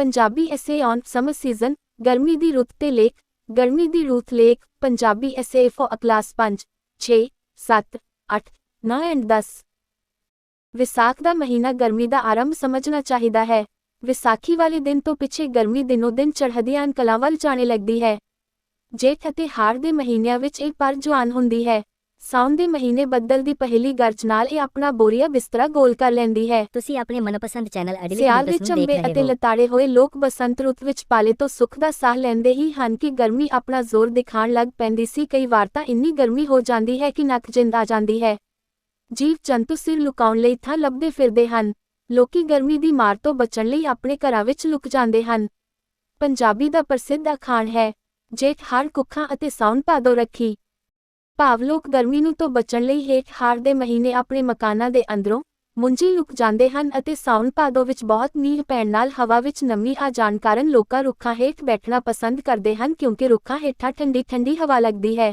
ਪੰਜਾਬੀ ਐਸੇ on summer season, ਗਰਮੀ ਦੀ ਰੁੱਤ ਤੇ ਲੇਖ, ਗਰਮੀ ਦੀ ਰੁੱਤ ਲੇਖ, Punjabi essay for a class 5 6 7 8 9 and 10 ਵਿਸਾਖ ਦਾ ਮਹੀਨਾ ਗਰਮੀ ਦਾ ਆਰੰਭ ਸਮਝਣਾ ਚਾਹੀਦਾ ਹੈ। ਵਿਸਾਖੀ ਵਾਲੇ ਦਿਨ ਤੋਂ ਪਿੱਛੇ ਗਰਮੀ ਦਿਨੋ ਦਿਨ ਚੜ੍ਹਦੀਆਂ ਕਲਾਂ ਵੱਲ ਜਾਣੇ ਲੱਗਦੀ ਹੈ। ਜੇਠ ਅਤੇ ਹਾੜ ਦੇ ਮਹੀਨਿਆਂ ਵਿੱਚ ਇਹ ਪਰ ਜਵਾਨ ਹੁੰਦੀ ਹੈ। ਸਾਉਣ ਦੇ ਮਹੀਨੇ ਬੱਦਲ ਦੀ ਪਹਿਲੀ ਗਰਜ ਨਾਲ ਇਹ ਆਪਣਾ ਬੋਰੀਆ ਬਿਸਤਰਾ ਗੋਲ ਕਰ ਲੈਂਦੀ ਹੈ। ਤੁਸੀਂ ਆਪਣੇ ਮਨਪਸੰਦ ਚੈਨਲ ਅਡਲੀ ਸਿਆਲ ਵਿੱਚ ਨੂੰ ਦੇਖ ਚੰਬੇ ਰਹੇ ਅਤੇ ਹੋ। ਲਤਾੜੇ ਹੋਏ ਲੋਕ ਬਸੰਤ ਰੁੱਤ ਵਿੱਚ ਪਾਲੇ ਤੋਂ ਸੁੱਖ ਦਾ ਸਾਹ ਲੈਂਦੇ ਹੀ ਹਨ ਕਿ ਗਰਮੀ ਆਪਣਾ ਜ਼ੋਰ ਦਿਖਾਉਣ ਲੱਗ ਪੈਂਦੀ ਸੀ। ਕਈ ਵਾਰ ਤਾਂ ਇੰਨੀ ਗਰਮੀ ਹੋ ਜਾਂਦੀ ਹੈ ਕਿ ਨੱਕ ਜਿੰਦ ਆ ਜਾਂਦੀ ਹੈ। ਜੀਵ ਜੰਤੂ ਸਿਰ ਲੁਕਾਉਣ ਲਈ ਥਾਂ ਲੱਭਦੇ ਫਿਰਦੇ ਹਨ। ਲੋਕੀ ਗਰਮੀ ਦੀ ਮਾਰ ਤੋਂ ਬਚਣ ਲਈ ਆਪਣੇ ਘਰਾਂ ਵਿੱਚ ਲੁਕ ਜਾਂਦੇ ਹਨ। ਪੰਜਾਬੀ ਦਾ ਪ੍ਰਸਿੱਧ ਅਖਾਣ ਹੈ ਜੇਠ ਹਾੜ ਕੁੱਖਾਂ ਅਤੇ ਸਾਉਣ ਭਾਦੋ ਰੱਖੀ। ਭਾਵ ਲੋਕ ਗਰਮੀ ਨੂੰ ਤੋਂ ਬਚਣ ਲਈ ਹੇਠ ਹਾਰ ਦੇ ਮਹੀਨੇ ਆਪਣੇ ਮਕਾਨਾਂ ਦੇ ਅੰਦਰੋਂ ਮੁੰਜੀ ਲੁਕ ਜਾਂਦੇ ਹਨ ਅਤੇ ਸਾਉਣ ਭਾਦੋ ਵਿੱਚ ਬਹੁਤ ਮੀਂਹ ਪੈਣ ਨਾਲ ਹਵਾ ਵਿੱਚ ਨਮੀ ਆ ਜਾਣ ਕਾਰਨ ਲੋਕਾਂ ਰੁੱਖਾਂ ਹੇਠ ਬੈਠਣਾ ਪਸੰਦ ਕਰਦੇ ਹਨ ਕਿਉਂਕਿ ਰੁੱਖਾਂ ਹੇਠਾਂ ਠੰਡੀ ਠੰਡੀ ਹਵਾ ਲੱਗਦੀ ਹੈ।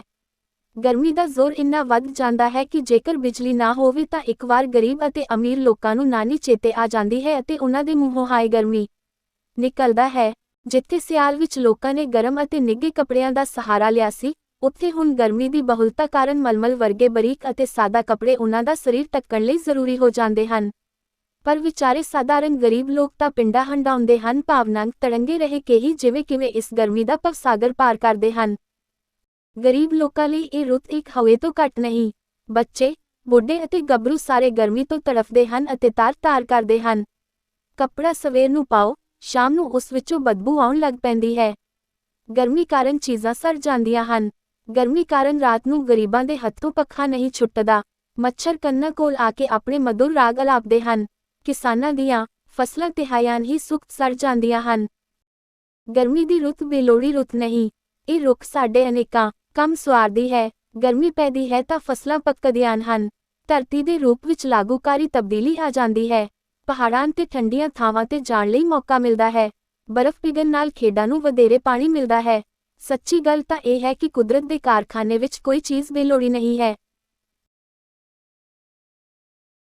ਗਰਮੀ ਦਾ ਜ਼ੋਰ ਇੰਨਾ ਵੱਧ ਜਾਂਦਾ ਹੈ ਕਿ ਜੇਕਰ ਬਿਜਲੀ ਨਾ ਹੋਵੇ ਤਾਂ ਇੱਕ ਵਾਰ ਗਰੀਬ ਅਤੇ ਅਮੀਰ ਲੋਕਾਂ ਨੂੰ ਨਾਨੀ ਚੇਤੇ ਆ ਜਾਂਦੀ ਹੈ ਅਤੇ ਉਹਨਾਂ ਦੇ ਮੂੰਹੋਂ ਹਾਏ ਗਰਮੀ ਨਿਕਲਦਾ ਹੈ। ਜਿੱਥੇ ਸਿਆਲ ਵਿੱਚ ਲੋਕਾਂ ਨੇ ਗਰਮ ਅਤੇ ਨਿੱਘੇ ਕੱਪੜਿਆਂ ਦਾ ਸਹਾਰਾ ਲਿਆ ਸੀ ਉੱਥੇ ਹੁਣ ਗਰਮੀ ਦੀ ਬਹੁਲਤਾ ਕਾਰਨ ਮਲਮਲ ਵਰਗੇ ਬਰੀਕ ਅਤੇ ਸਾਦਾ ਕੱਪੜੇ ਉਹਨਾਂ ਦਾ ਸਰੀਰ ਢੱਕਣ ਲਈ ਜ਼ਰੂਰੀ ਹੋ ਜਾਂਦੇ ਹਨ। ਪਰ ਵਿਚਾਰੇ ਸਾਧਾਰਨ ਗਰੀਬ ਲੋਕ ਤਾਂ ਪਿੰਡਾਂ ਹੰਡਾਉਂਦੇ ਹਨ, ਭਾਵਨਾਂਕ ਤੜੰਗੇ ਰਹੇ ਕੇ ਹੀ ਜਿਵੇਂ ਕਿਵੇਂ ਇਸ ਗਰਮੀ ਦਾ ਭਵਸਾਗਰ ਪਾਰ ਕਰਦੇ ਹਨ। ਗਰੀਬ ਲੋਕਾਂ ਲਈ ਇਹ ਰੁੱਤ ਇੱਕ ਹਵੇ ਤੋਂ ਘੱਟ ਨਹੀਂ। ਬੱਚੇ, ਬੁੱਢੇ ਅਤੇ ਗੱਭਰੂ ਸਾਰੇ ਗਰਮੀ ਤੋਂ ਤੜਫਦੇ ਹਨ ਅਤੇ ਤਾਰ-ਤਾਰ ਕਰਦੇ ਹਨ। ਕੱਪੜਾ ਸਵੇਰ ਨੂੰ ਪਾਓ, ਸ਼ਾਮ ਨੂੰ ਉਸ ਵਿੱਚੋਂ ਬਦਬੂ ਆਉਣ ਲੱਗ ਪੈਂਦੀ ਹੈ। ਗਰਮੀ ਕਾਰਨ ਚੀਜ਼ਾਂ ਸੜ ਜਾਂਦੀਆਂ ਹਨ। ਗਰਮੀ ਕਾਰਨ ਰਾਤ ਨੂੰ ਗਰੀਬਾਂ ਦੇ ਹੱਥੋਂ ਪੱਖਾ ਨਹੀਂ ਛੁੱਟਦਾ। ਮੱਛਰ ਕੰਨਾਂ ਕੋਲ ਆ ਕੇ ਆਪਣੇ ਮਧੁਰ ਰਾਗ ਅਲਾਪਦੇ ਹਨ। ਕਿਸਾਨਾਂ ਦੀਆਂ ਫਸਲਾਂ ਤਿਹਾਇਆਂ ਹੀ ਸੁਖਤ ਸੜ ਜਾਂਦੀਆਂ ਹਨ। ਗਰਮੀ ਦੀ ਰੁੱਤ ਬੇਲੋੜੀ ਰੁੱਤ ਨਹੀਂ। ਇਹ ਰੁੱਖ ਸਾਡੇ ਅਨੇਕਾਂ ਕੰਮ ਸਵਾਰਦੀ ਹੈ। ਗਰਮੀ ਪੈਦੀ ਹੈ ਤਾਂ ਫਸਲਾਂ ਪੱਕਦੀਆਂ ਹਨ। ਧਰਤੀ ਦੇ ਰੂਪ ਵਿੱਚ ਲਾਗੂਕਾਰੀ ਤਬਦੀਲੀ ਆ ਜਾਂਦੀ ਹੈ। ਪਹਾੜਾਂ ਤੇ ਠੰਡੀਆਂ ਥਾਵਾਂ ਤੇ ਜਾਣ ਲਈ ਮੌਕਾ ਮਿਲਦਾ ਹੈ। ਬਰਫ਼ ਪਿਘਲਣ ਨਾਲ ਖੇਡਾਂ ਨੂੰ ਵਧੇਰੇ ਪਾਣੀ ਮਿਲਦਾ ਹੈ। ਸੱਚੀ ਗੱਲ ਤਾਂ ਇਹ ਹੈ ਕਿ ਕੁਦਰਤ ਦੇ ਕਾਰਖਾਨੇ ਵਿੱਚ ਕੋਈ ਚੀਜ਼ ਬੇਲੋੜੀ ਨਹੀਂ ਹੈ।